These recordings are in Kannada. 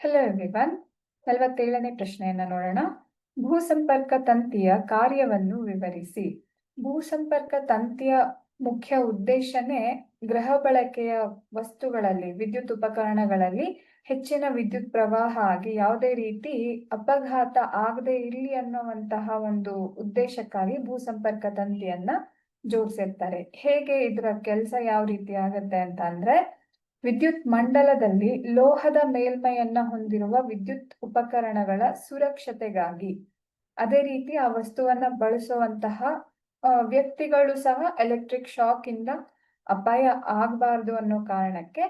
ಹಲೋ ಎವ್ರಿವನ್ ನಲವತ್ತೇಳನೇ ಪ್ರಶ್ನೆಯನ್ನ ನೋಡೋಣ. ಭೂಸಂಪರ್ಕ ತಂತಿಯ ಕಾರ್ಯವನ್ನು ವಿವರಿಸಿ. ಭೂಸಂಪರ್ಕ ತಂತಿಯ ಮುಖ್ಯ ಉದ್ದೇಶನೇ ಗೃಹ ಬಳಕೆಯ ವಸ್ತುಗಳಲ್ಲಿ, ವಿದ್ಯುತ್ ಉಪಕರಣಗಳಲ್ಲಿ ಹೆಚ್ಚಿನ ವಿದ್ಯುತ್ ಪ್ರವಾಹ ಆಗಿ ಯಾವುದೇ ರೀತಿ ಅಪಘಾತ ಆಗದೆ ಇರಲಿ ಅನ್ನುವಂತಹ ಒಂದು ಉದ್ದೇಶಕ್ಕಾಗಿ ಭೂಸಂಪರ್ಕ ತಂತಿಯನ್ನ ಜೋಡಿಸಿರ್ತಾರೆ. ಹೇಗೆ ಇದರ ಕೆಲಸ ಯಾವ ರೀತಿ ಆಗತ್ತೆ ಅಂತ ಅಂದ್ರೆ ವಿದ್ಯುತ್ ಮಂಡಲದಲ್ಲಿ ಲೋಹದ ಮೇಲ್ಮೈಯನ್ನ ಹೊಂದಿರುವ ವಿದ್ಯುತ್ ಉಪಕರಣಗಳ ಸುರಕ್ಷತೆಗಾಗಿ. ಅದೇ ರೀತಿ ಆ ವಸ್ತುವನ್ನ ಬಳಸುವಂತಹ ವ್ಯಕ್ತಿಗಳು ಸಹ ಎಲೆಕ್ಟ್ರಿಕ್ ಶಾಕ್ ಇಂದ ಅಪಾಯ ಆಗಬಾರದು ಅನ್ನೋ ಕಾರಣಕ್ಕೆ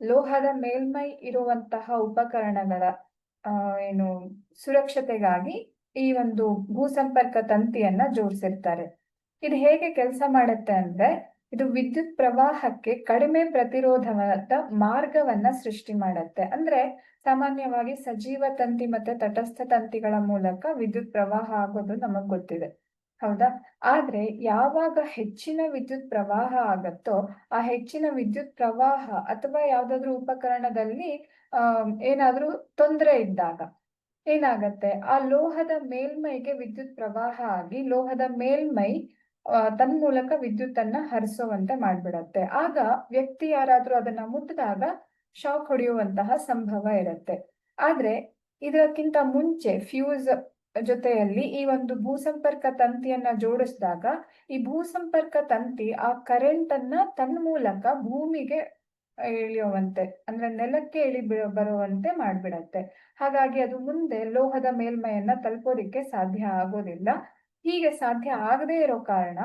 ಲೋಹದ ಮೇಲ್ಮೈ ಇರುವಂತಹ ಉಪಕರಣಗಳ ಏನು ಸುರಕ್ಷತೆಗಾಗಿ ಈ ಒಂದು ಭೂಸಂಪರ್ಕ ತಂತಿಯನ್ನ ಜೋಡಿಸಿರ್ತಾರೆ. ಇದು ಹೇಗೆ ಕೆಲಸ ಮಾಡುತ್ತೆ ಅಂದ್ರೆ ಇದು ವಿದ್ಯುತ್ ಪ್ರವಾಹಕ್ಕೆ ಕಡಿಮೆ ಪ್ರತಿರೋಧವಾದ ಮಾರ್ಗವನ್ನ ಸೃಷ್ಟಿ ಮಾಡುತ್ತೆ. ಅಂದ್ರೆ ಸಾಮಾನ್ಯವಾಗಿ ಸಜೀವ ತಂತಿ ಮತ್ತೆ ತಟಸ್ಥ ತಂತಿಗಳ ಮೂಲಕ ವಿದ್ಯುತ್ ಪ್ರವಾಹ ಆಗೋದು ನಮಗ್ ಗೊತ್ತಿದೆ. ಹೌದಾ? ಆದ್ರೆ ಯಾವಾಗ ಹೆಚ್ಚಿನ ವಿದ್ಯುತ್ ಪ್ರವಾಹ ಆಗತ್ತೋ, ಆ ಹೆಚ್ಚಿನ ವಿದ್ಯುತ್ ಪ್ರವಾಹ ಅಥವಾ ಯಾವ್ದಾದ್ರು ಉಪಕರಣದಲ್ಲಿ, ಆ, ಏನಾದ್ರೂ ತೊಂದರೆ ಇದ್ದಾಗ ಏನಾಗತ್ತೆ? ಆ ಲೋಹದ ಮೇಲ್ಮೈಗೆ ವಿದ್ಯುತ್ ಪ್ರವಾಹ ಆಗಿ ಲೋಹದ ಮೇಲ್ಮೈ ತನ್ಮೂಲಕ ವಿದ್ಯುತ್ತನ್ನ ಹರಿಸುವಂತೆ ಮಾಡ್ಬಿಡತ್ತೆ. ಆಗ ವ್ಯಕ್ತಿ ಯಾರಾದ್ರೂ ಅದನ್ನ ಮುಟ್ಟಿದಾಗ ಶಾಕ್ ಹೊಡೆಯುವಂತಹ ಸಂಭವ ಇರುತ್ತೆ. ಆದ್ರೆ ಇದಕ್ಕಿಂತ ಮುಂಚೆ ಫ್ಯೂಸ್ ಜೊತೆಯಲ್ಲಿ ಈ ಒಂದು ಭೂಸಂಪರ್ಕ ತಂತಿಯನ್ನ ಜೋಡಿಸಿದಾಗ ಈ ಭೂಸಂಪರ್ಕ ತಂತಿ ಆ ಕರೆಂಟ್ ಅನ್ನ ತನ್ಮೂಲಕ ಭೂಮಿಗೆ ಇಳಿಯುವಂತೆ, ಅಂದ್ರೆ ನೆಲಕ್ಕೆ ಇಳಿ ಬರುವಂತೆ ಮಾಡ್ಬಿಡತ್ತೆ. ಹಾಗಾಗಿ ಅದು ಮುಂದೆ ಲೋಹದ ಮೇಲ್ಮೈಯನ್ನ ತಲುಪೋದಿಕ್ಕೆ ಸಾಧ್ಯ ಆಗೋದಿಲ್ಲ. ಹೀಗೆ ಸಾಧ್ಯ ಆಗದೇ ಇರೋ ಕಾರಣ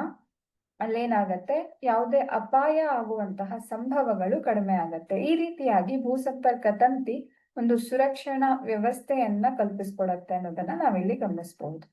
ಅಲ್ಲೇನಾಗತ್ತೆ? ಯಾವುದೇ ಅಪಾಯ ಆಗುವಂತಹ ಸಂಭವಗಳು ಕಡಿಮೆ ಆಗತ್ತೆ. ಈ ರೀತಿಯಾಗಿ ಭೂಸಂಪರ್ಕ ತಂತಿ ಒಂದು ಸುರಕ್ಷಣಾ ವ್ಯವಸ್ಥೆಯನ್ನ ಕಲ್ಪಿಸ್ಕೊಡತ್ತೆ ಅನ್ನೋದನ್ನ ನಾವಿಲ್ಲಿ ಗಮನಿಸಬಹುದು